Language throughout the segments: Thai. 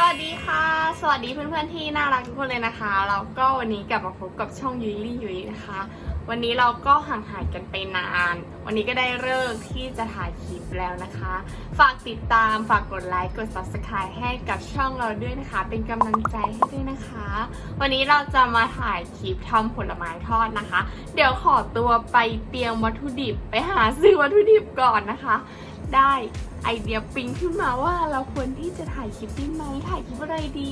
สวัสดีค่ะ สวัสดีเพื่อนๆที่น่ารักทุกคนเลยนะคะแล้วก็วันนี้กลับมาพบกับช่องยุยลี่ยุยนะคะ วันนี้เราก็ห่างหายกันไปนาน วันนี้ก็ได้เลิกที่จะถ่ายคลิปแล้วนะคะ ฝากติดตามฝากกดไลค์กด subscribe ให้กับช่องเราด้วยนะคะ เป็นกำลังใจให้ด้วยนะคะ วันนี้เราจะมาถ่ายคลิปทำผลไม้ทอดนะคะ เดี๋ยวขอตัวไปเตรียมวัตถุดิบไปหาซื้อวัตถุดิบก่อนนะคะ ได้ไอเดียปิ๊งขึ้นมาว่าเราควรที่จะถ่ายคลิปดีไหมถ่ายคลิปอะไรดี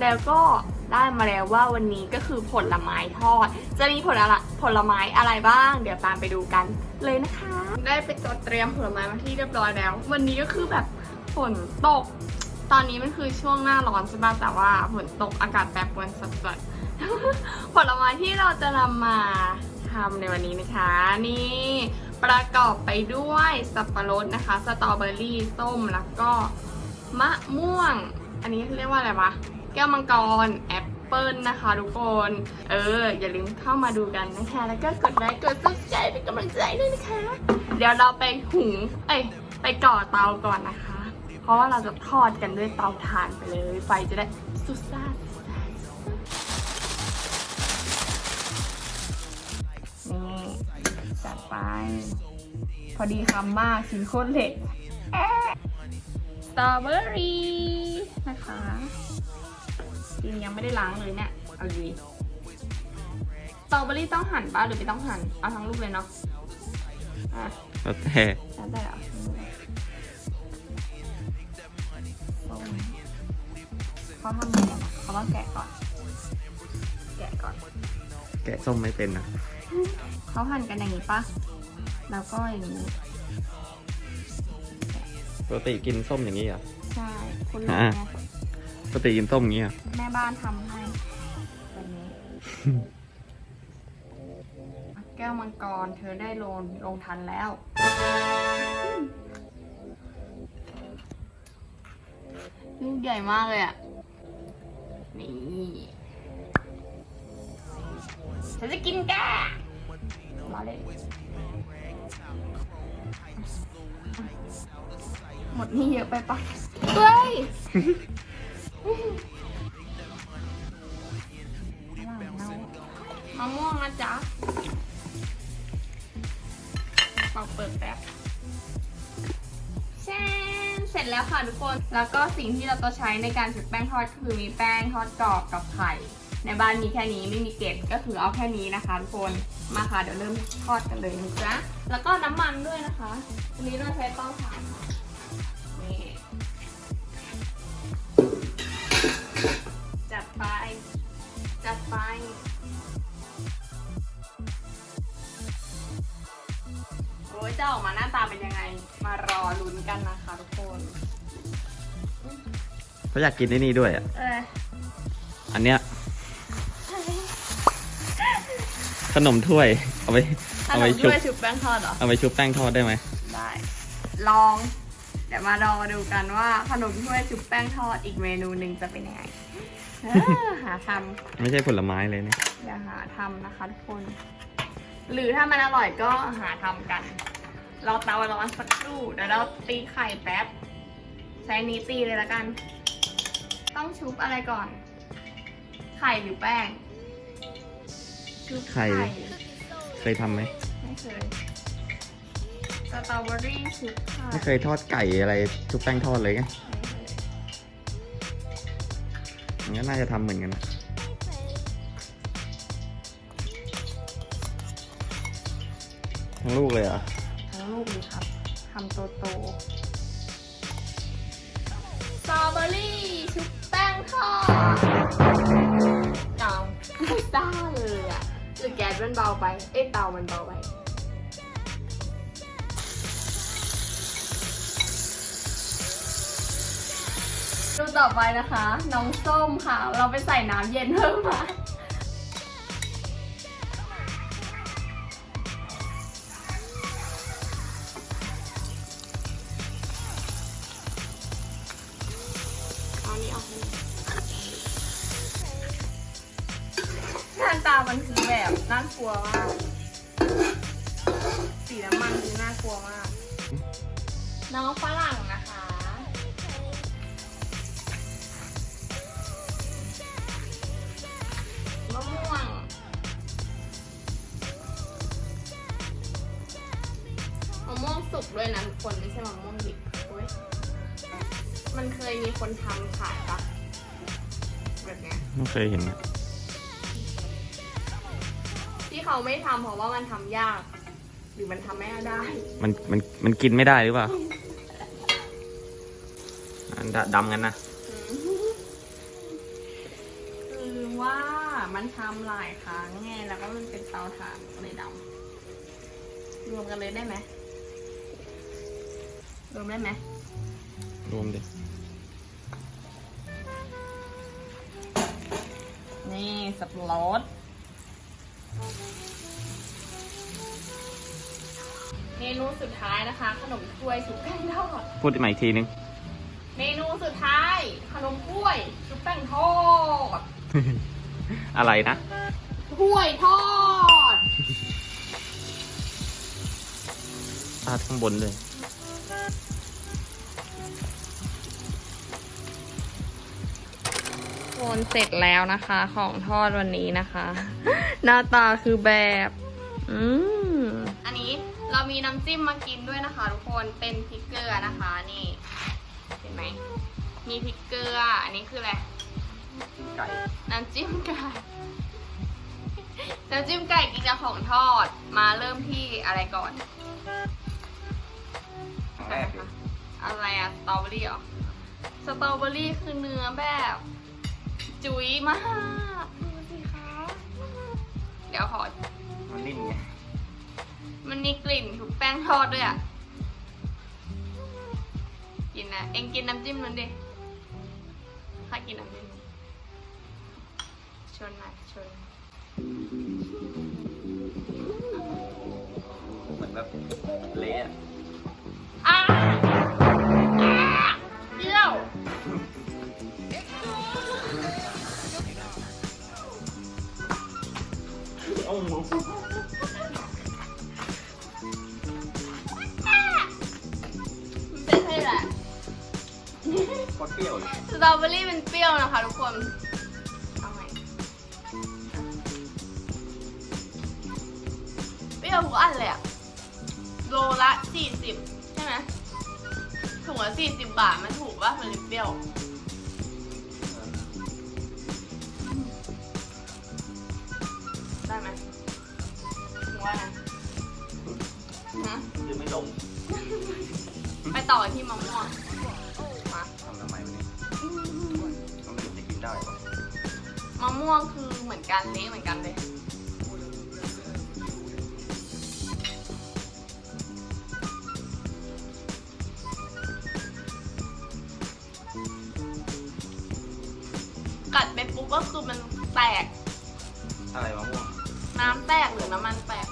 แล้วก็ได้มาแล้วว่าวันนี้ก็คือผลไม้ทอด จะมีผลอะไรผลไม้อะไรบ้าง เดี๋ยวตามไปดูกันเลยนะคะ ได้ไปจดเตรียมผลไม้มาที่เรียบร้อยแล้ว วันนี้ก็คือแบบฝนตก ตอนนี้มันคือช่วงหน้าร้อนใช่ป่ะแต่ว่าฝนตกอากาศแปรปรวนสัดๆผลไม้ที่เราจะนำมาทำในวันนี้นะคะ นี่ ประกอบไปด้วยสับปะรดนะคะ สตรอเบอรี่ส้มแล้วก็มะม่วง อันนี้เรียกว่าอะไรวะ แก้วมังกร แอปเปิลนะคะทุกคน เออ อย่าลืมเข้ามาดูกันนะคะ แล้วก็กดไลค์กดซับสไครต์เป็นกำลังใจด้วยนะคะ เดี๋ยวเราไปหุง เอ้ย ไปก่อเตาก่อนนะคะ เพราะว่าเราจะทอดกันด้วยเตาถ่านไปเลย ไฟจะได้สุดซ่าสุดซ่า จัดไป พอดีคำมากชิ้นโคตรเล็กสตรอเบอรี่นะคะจริงยังไม่ได้ล้างเลยเนี่ยเอาดีสตรอเบอรี่ต้องหั่นป่ะหรือไม่ต้องหั่นเอาทั้งลูกเลยเนาะอะแล้วแต่แล้วแต่เหรอส้มเขาทำยังไงนะเขาต้องแกะก่อน แกะก่อน แกะส้มไม่เป็นนะ เขาหั่นกันอย่างนี้ปะแล้วก็อย่างนี้ ปกติกินส้มอย่างนี้เหรอ ใช่ คุณลูกอ่าไงปกติกินส้มอย่างนี้เหรอ แม่บ้านทำให้แบบนี้ แก้วมังกรเธอได้ลงลงทันแล้ว ลูกใหญ่มากเลยอะ นี่ฉันจะกินแก มาเลย หมดนี่เยอะไปปะเฮ้ยมะม่วงนะจ๊ะปอกเปิดแป๊บแช่นเสร็จแล้วค่ะทุกคน แล้วก็สิ่งที่เราต้องใช้ในการชุบแป้งทอดก็คือมีแป้งทอดกรอบกับไข่ ในบ้านมีแค่นี้ไม่มีเกล็ดก็คือเอาแค่นี้นะคะทุกคน มาค่ะเดี๋ยวเริ่มทอดกันเลยนะจ๊ะแล้วก็น้ำมันด้วยนะคะวันนี้เราใช้เตาถ่านค่ะนี่จัดไปจัดไปโอ้ยจะออกมาหน้าตาเป็นยังไง มารอลุ้นกันนะคะทุกคนเขาอยากกินไอ้นี่ด้วยอะ เอออันเนี้ย ขนมถ้วย เอาไปขเอานไปมชุบ ด้วยชุบแป้งทอดเหรอ เอาไปชุบแป้งทอดได้ไหมได้ ลอง เดี๋ยวมารอดูกันว่าขนมถ้วยชุบแป้งทอดอีกเมนูหนึ่งจะเป็นยังไงเออหาทไม่ใช่ผลไม้เลยเนี่ยำอย่าหาทำนะคะทุกคน หรือถ้ามันอร่อยก็หาทำกัน เราเตาร้อนสักครู่เดี๋ยวเราตีไข่แป๊บ ใช้นี้ตีเลยละกัน ต้องชุบอะไรก่อน ไข่หรือแป้ง ชุบไข่ เคยทำไหม ไม่เคยสตรอเบอรี่ชุบไข่ไม่เคยทอดไก่อะไรชุบแป้งทอดเลยไงไม่เคยงั้นน่าจะทำเหมือนกันนะทั้งลูกเลยเหรอ ทั้งลูกเลยครับทำโตโตสตรอเบอรี่ชุบแป้งทอดเตาไม่ซ่าเลยอะหรือแก๊ส มันเบาไป เอ้ยเตามันเบาไป ดูต่อไปนะคะ น้องส้มค่ะ เราไปใส่น้ำเย็นเพิ่มมา ทันตามันคือแบบน่ากลัวมาก สีน้ำมันคือน่ากลัวมาก น้องฝรั่งนะคะ มะม่วง มะม่วงสุกด้วยนะทุกคนไม่ใช่มะม่วงดิบโอ้ยมันเคยมีคนทำขายปะแบบเนี้ย ไม่เคยเห็นนะ ที่เขาไม่ทำเพราะว่ามันทำยาก หรือมันทำไม่ได้ มันมันมันกินไม่ได้หรือเปล่าอันดดำกันนะ คือว่ามันทำหลายครั้งไงแล้วก็มันเป็นเตาถ่านเลยดำรวมกันเลยได้ไหมรวมได้ไหมรวมดินี่สับปะรด เมนูสุดท้ายนะคะ ขนมถ้วยชุบแป้งทอด พูดใหม่อีกทีนึง เมนูสุดท้าย ขนมถ้วยชุบแป้งทอดอะไรนะ ถ้วยทอด พาดข้างบนเลย โอนเสร็จแล้วนะคะ ของทอดวันนี้นะคะ หน้าตาคือแบบ อืมอันนี้เรามีน้ำจิ้มมากินด้วยนะคะ ทุกคนเป็นพริกเกลือนะคะนี่ เห็นไหมมีพริกเกลือ อันนี้คืออะไรไก่น้ำจิ้มไก่น้ำจิ้มไก่กินกับของทอดมาเริ่มที่อะไรก่อนครั้งแรกเลยอะไรอะสตรอเบอรี่เหรอสตรอเบอรี่คือเนื้อแบบ จุ๋ยมากดูสิคะ เดี๋ยวขอ มันนิ่มไงมันมีกลิ่นถูกแป้งทอดด้วยอะกินนะ เอ็งกินน้ำจิ้มนั้นดิข้ากินน้ำจิ้มนี้ชนหน่อยชน เหมือนแบบเละอ้าอ้ มันเป็นไงแหละโคตรเปรี้ยวเลยสตรอเบอรี่มันเปรี้ยวนะคะทุกคนเอาไหมเปรี้ยวทุกอันเลยอะโลละสี่สิบใช่ไหมถุงละสี่สิบบาท มันถูกป่ะมันเลยเปรี้ยว ฮะคือไม่ลงไปต่อกันที่มะม่วงมาทำทำไมวะเนี่ยก็ไม่รู้จะกินได้ปะมะม่วงคือเหมือนกันเละเหมือนกันเลยกัดไปปุ๊บก็คือมันแตกอะไรมะม่วงน้ำแตกหรือน้ำมันแตก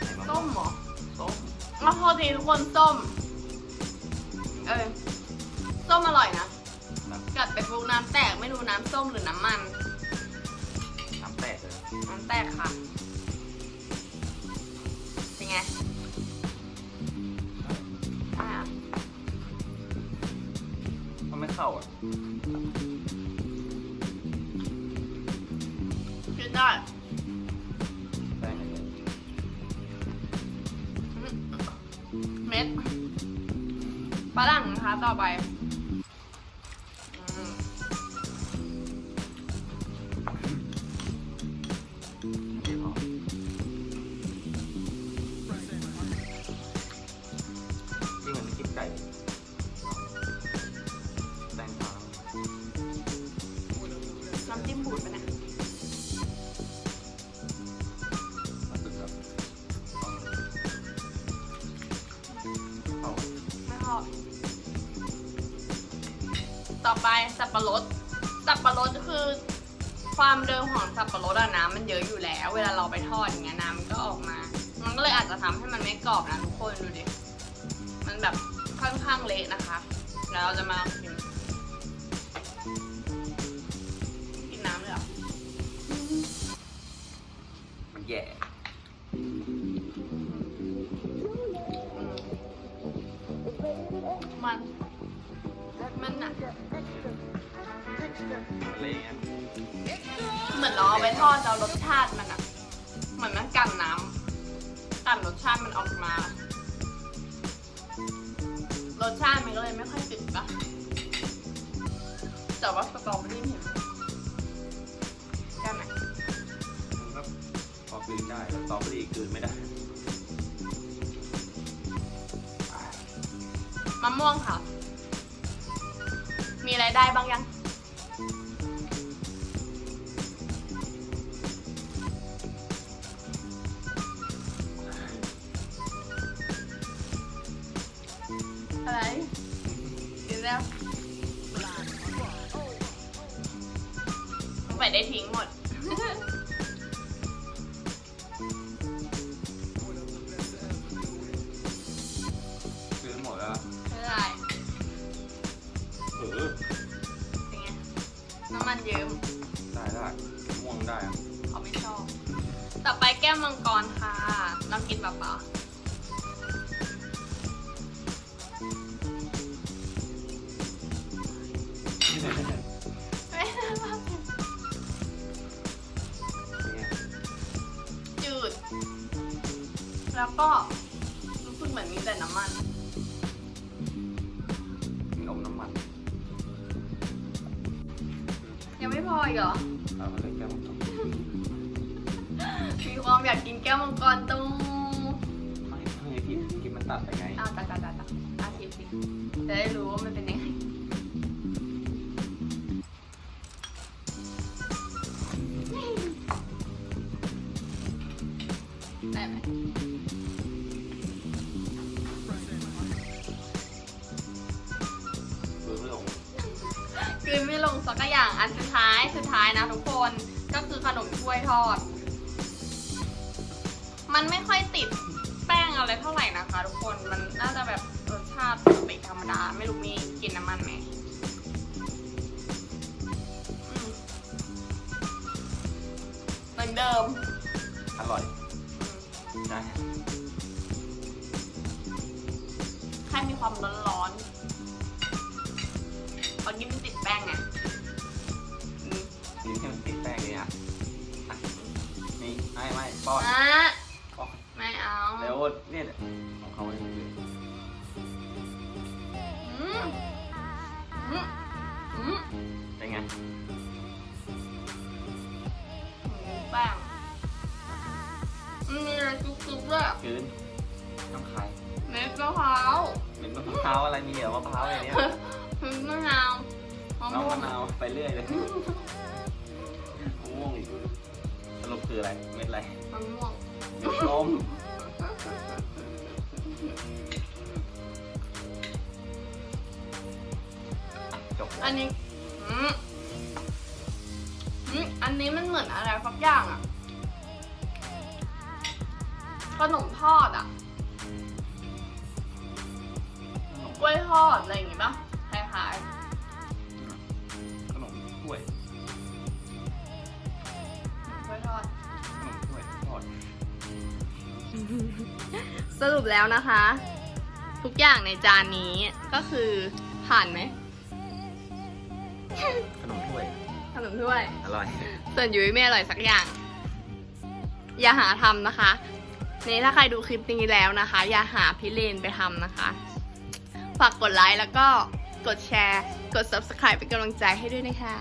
ไหนมะม่ส้วงมเหรอส้ม มาโทษทีทุกคนส้ม เออส้มอร่อยนะแบบกัดไปปุ๊บน้ำแตกไม่รู้น้ำส้มหรือน้ำมัน น้ำแตกเลย น้ำแตกค่ะ เป็นไงอะมันไม่เข้าอะ กินได้ ฝรั่งนะคะต่อไปอืมเดี๋ยวพอที่เหมือนกินไก่แตงกวาน้ำจิ้มบูดไปะเนี่ ปสับปะรด สับปะรดคือความเดิมของสับปะรดอะน้ำมันเยอะอยู่แล้ว เวลาเราไปทอดอย่างเงี้ยน้ำมันก็ออกมา มันก็เลยอาจจะทำให้มันไม่กรอบนะทุกคนดูดิ มันแบบค่อนข้างเละนะคะ แล้วเราจะมาชิมกินน้ำเลยเหรอมันแย่ อะไรเงี้ยเหมือนเราเอาไปทอดแล้วรสชาติมันอะเหมือนมันกันน้ำกันรสชาติมันออกมา รสชาติมันก็เลยไม่ค่อยติดปะแต่ว่าสตรอเบอรี่เห็นได้ไหมครับพอกลืนได้สตรอเบอรี่กลืนไม่ได้มะม่วงค่ะ มีอะไรได้บ้างยัง น้ำมันเยิ้มได้ได้ม่วงได้อะเขาไม่ชอบ ต่อไปแก้วมังกรค่ะเรากินเปล่าๆไม่ได้ว่าเป็นไงจืด แล้วก็รู้สึกเหมือนมีแต่น้ำมัน ออีกเหรอ เอามาเลยแก้วมังกรมีความอยากกินแก้วมังกรตู้ไม่ไม่พี่กินมันตัดไปไงอ้าวตัดตัดตัดตัดอาชิมสิจะได้รู้ว่ามันเป็นยังไงได้ไหม สักอย่างอันสุดท้ายสุดท้ายนะทุกคนก็คือขนมถ้วยทอด มันไม่ค่อยติดแป้งอะไรเท่าไหร่นะคะทุกคนมันน่าจะแบบรสชาติปกติธรรมดา ไม่รู้มีกลินน้ำมันไหมอืมเหมือนเดิม อร่อยอืมได้แค่มีความร้อน นี่ไม่ไม่ป้อนอะป้อนไม่เอาแล้วเนี่ยของเขาเลยอืมอืมอืมเป็นไงแป้งอืมมีอะไรจุกๆด้วยกลืนต้องคายเม็ดมะพร้าวเป็นมะพร้าวอะไรมีเหรอมะพร้าวอะไรเนี่ยเม็ดมะนาวมะน้องม่วมะงนาวไปเรื่อยเลย คืออะไร เม็ดอะไรมะม่วงเม็ดนมจบอันนี้อืมอืมอันนี้มันเหมือนอะไรสักอย่างอะขนมทอดอะกล้วยทอดอะไรอย่างงี้ปะคล้ายข สรุปแล้วนะคะ ทุกอย่างในจานนี้ก็คือผ่านไหมขนมถ้วย ขนมถ้วย อร่อย ส่วนยุ้ยไม่อร่อยสักอย่าง อย่าหาทำนะคะนี่ถ้าใครดูคลิปนี้แล้วนะคะ อย่าหาพี่เลนไปทำนะคะ ฝากกดไลค์แล้วก็กดแชร์ กด subscribe เป็นกำลังใจให้ด้วยนะคะ